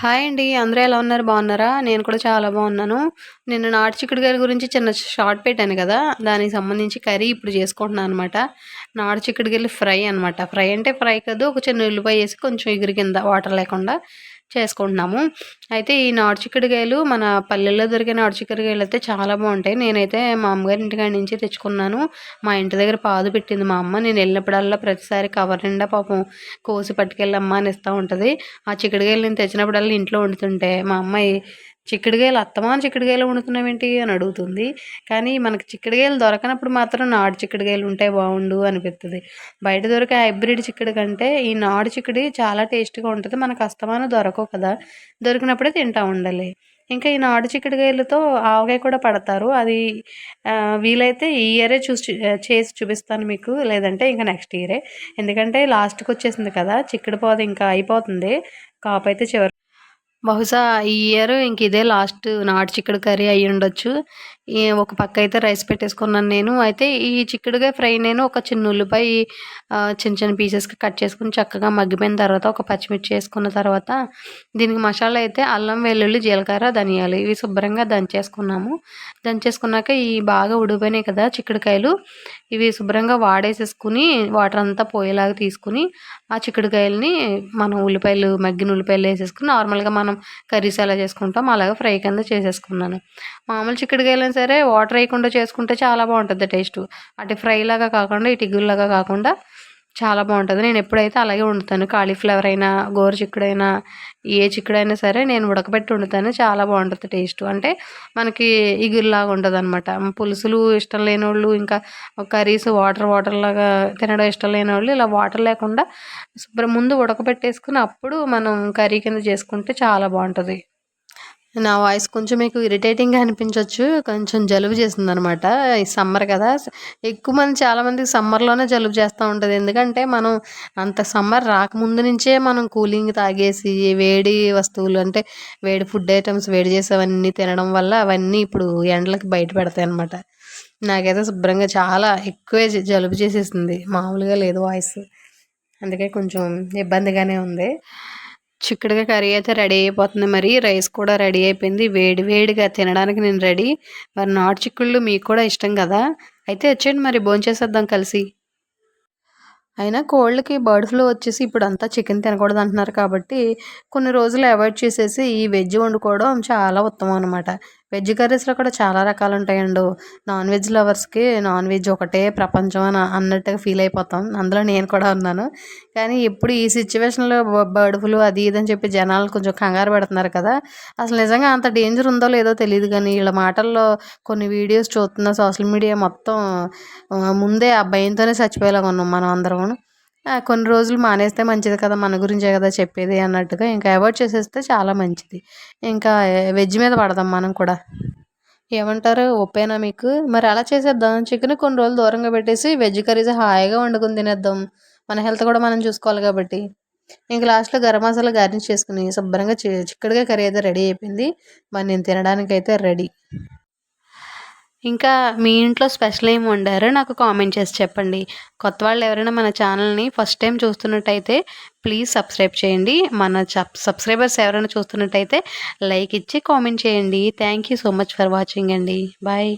Hi అండి అందరూ ఎలా ఉన్నారు? బాగున్నారా? నేను కూడా చాలా బాగున్నాను. నేను నాటు చిక్కుడుకాయల గురించి చిన్న షార్ట్ పెట్టాను కదా దానికి సంబంధించి కర్రీ ఇప్పుడు చేసుకుంటున్నాను అనమాట నాటు చిక్కుడుకాయలు ఫ్రై అనమాట ఫ్రై అంటే ఫ్రై కాదు ఒక చిన్న ఉల్లిపాయ వేసి కొంచెం ఎగిరి కింద వాటర్ లేకుండా చేసుకుంటున్నాము. అయితే ఈ నాటు చిక్కుడుకాయలు మన పల్లెల్లో దొరికే నాటు చిక్కుడుకాయలు అయితే చాలా బాగుంటాయి. నేనైతే మా అమ్మగారి ఇంటికాడి నుంచి తెచ్చుకున్నాను. మా ఇంటి దగ్గర పాదు పెట్టింది మా అమ్మ. నేను వెళ్ళినప్పుడల్లా ప్రతిసారి కవర్ నిండా పాపం కోసి పట్టుకెళ్ళమ్మా అని ఇస్తూ ఉంటుంది. ఆ చిక్కుడుకాయలు నేను తెచ్చినప్పుడల్లా ఇంట్లో వండుతుంటే మా అమ్మాయి చిక్కుడుకాయలు అత్తమాన చిక్కుడుకాయలు వండుతున్నావేంటి అని అడుగుతుంది. కానీ మనకి చిక్కుడుకాయలు దొరకనప్పుడు మాత్రం నాడు చిక్కుడుకాయలు ఉంటే బాగుండు అనిపిస్తుంది బయట దొరికే హైబ్రిడ్ చిక్కుడు కంటే ఈ నాడు చిక్కుడు చాలా టేస్ట్గా ఉంటుంది. మనకు అస్తమానం దొరకవు కదా. దొరికినప్పుడే తింటా ఉండాలి. ఇంకా ఈ నాడు చిక్కుడుకాయలతో ఆవకాయ కూడా పడతారు. అది వీలైతే ఈ ఇయరే చూసి చేసి చూపిస్తాను మీకు. లేదంటే ఇంకా నెక్స్ట్ ఇయరే. ఎందుకంటే లాస్ట్కి వచ్చేసింది కదా. చిక్కుడు పోదు ఇంకా అయిపోతుంది. కాపు అయితే చివరి బహుశా ఈ ఇయర్ ఇంక ఇదే లాస్ట్ నాటు చిక్కుడు కర్రీ అయ్యి ఉండొచ్చు. ఒక పక్క అయితే రైస్ పెట్టేసుకున్నాను నేను. అయితే ఈ చిక్కుడుగా ఫ్రై నేను ఒక చిన్న ఉల్లిపాయ చిన్న చిన్న పీసెస్కి కట్ చేసుకుని చక్కగా మగ్గిపోయిన తర్వాత ఒక పచ్చిమిర్చి వేసుకున్న తర్వాత దీనికి మసాలా అయితే అల్లం వెల్లుల్లి జీలకర్ర ధనియాలు ఇవి శుభ్రంగా దంచేసుకున్నాము. దంచేసుకున్నాక ఈ బాగా ఉడిపోయినాయి కదా చిక్కుడుకాయలు. ఇవి శుభ్రంగా వాడేసేసుకుని వాటర్ అంతా పోయేలాగా తీసుకుని ఆ చిక్కుడుకాయలని మనం ఉల్లిపాయలు మగ్గిన ఉల్లిపాయలు వేసేసుకుని నార్మల్గా మనం కర్రీస్ ఎలా చేసుకుంటాం అలాగే ఫ్రై కింద చేసేసుకున్నాను. మామూలు చిక్కుడుకాయలు సరే వాటర్ వేయకుండా చేసుకుంటే చాలా బాగుంటుంది టేస్ట్. అటు ఫ్రై లాగా కాకుండా ఇటు ఇగుల్లాగా కాకుండా చాలా బాగుంటుంది. నేను ఎప్పుడైతే అలాగే వండుతాను కాలీఫ్లవర్ అయినా గోరు చిక్కుడైనా ఏ చిక్కుడైనా సరే నేను ఉడకబెట్టి వండుతాను. చాలా బాగుంటుంది టేస్ట్. అంటే మనకి ఇగురులాగా ఉంటుంది అనమాట పులుసులు ఇష్టం లేని వాళ్ళు ఇంకా కర్రీస్ వాటర్ వాటర్ లాగా తినడం ఇష్టం లేని వాళ్ళు ఇలా వాటర్ లేకుండా శుభ్రం ముందు ఉడకబెట్టేసుకుని అప్పుడు మనం కర్రీ కింద చేసుకుంటే చాలా బాగుంటుంది. నా వాయిస్ కొంచెం మీకు ఇరిటేటింగ్గా అనిపించవచ్చు కొంచెం జలుబు చేసింది అనమాట ఈ సమ్మర్ కదా. ఎక్కువ మంది చాలామంది సమ్మర్లోనే జలుబు చేస్తూ ఉంటుంది. ఎందుకంటే మనం అంత సమ్మర్ రాకముందు నుంచే మనం కూలింగ్ తాగేసి వేడి వస్తువులు అంటే వేడి ఫుడ్ ఐటమ్స్ వేడి చేసేవన్నీ తినడం వల్ల అవన్నీ ఇప్పుడు ఎండలకి బయట పెడతాయి అనమాట నాకైతే శుభ్రంగా చాలా ఎక్కువే జలుబు చేసేసింది. మామూలుగా లేదు వాయిస్. అందుకే కొంచెం ఇబ్బందిగానే ఉంది. చిక్కుడుగా కర్రీ అయితే రెడీ అయిపోతుంది. మరి రైస్ కూడా రెడీ అయిపోయింది. వేడి వేడిగా తినడానికి నేను రెడీ. మరి నాటు చిక్కుళ్ళు మీకు కూడా ఇష్టం కదా? అయితే వచ్చేయండి మరి భోంచేసేద్దాం కలిసి. అయినా కోళ్ళకి బర్డ్ ఫ్లూ వచ్చేసి ఇప్పుడు అంతా చికెన్ తినకూడదు అంటున్నారు కాబట్టి కొన్ని రోజులు అవాయిడ్ చేసేసి ఈ వెజ్ వండుకోవడం చాలా ఉత్తమం అనమాట వెజ్ కర్రీస్లో కూడా చాలా రకాలు ఉంటాయండి నాన్ వెజ్ లవర్స్కి నాన్ వెజ్ ఒకటే ప్రపంచం అని అన్నట్టుగా ఫీల్ అయిపోతాం. అందులో నేను కూడా ఉన్నాను. కానీ ఇప్పుడు ఈ సిచ్యువేషన్లో బర్డ్ ఫ్లూ అది ఇది అని చెప్పి జనాలు కొంచెం కంగారు పెడుతున్నారు కదా. అసలు నిజంగా అంత డేంజర్ ఉందో లేదో తెలియదు కానీ వీళ్ళ మాటల్లో కొన్ని వీడియోస్ చూస్తున్న సోషల్ మీడియా మొత్తం ముందే ఆ భయంతోనే చచ్చిపోయేలాగా ఉన్నాం మనం అందరం కొన్ని రోజులు మానేస్తే మంచిది కదా మన గురించే కదా చెప్పేది అన్నట్టుగా ఇంకా అవాయిడ్ చేసేస్తే చాలా మంచిది. ఇంకా వెజ్ మీద పడదాం మనం కూడా. ఏమంటారు? ఒప్పేనా మీకు? మరి అలా చేసేద్దాం. చికెన్ కొన్ని రోజులు దూరంగా పెట్టేసి వెజ్ కర్రీస్ హాయిగా వండుకొని తినేద్దాం. మన హెల్త్ కూడా మనం చూసుకోవాలి కాబట్టి. ఇంక లాస్ట్లో గరం మసాలా గార్నిష్ చేసుకుని శుభ్రంగా చిక్కడిగా కర్రీ అయితే రెడీ అయిపోయింది. మరి నేను తినడానికి అయితే రెడీ. ఇంకా మీ ఇంట్లో స్పెషల్ ఏమి వండారో నాకు కామెంట్ చేసి చెప్పండి. కొత్త వాళ్ళు ఎవరైనా మన ఛానల్ని ఫస్ట్ టైం చూస్తున్నట్టయితే ప్లీజ్ సబ్స్క్రైబ్ చేయండి. మన సబ్స్క్రైబర్స్ ఎవరైనా చూస్తున్నట్టయితే లైక్ ఇచ్చి కామెంట్ చేయండి. Thank you so much for watching అండి. బాయ్.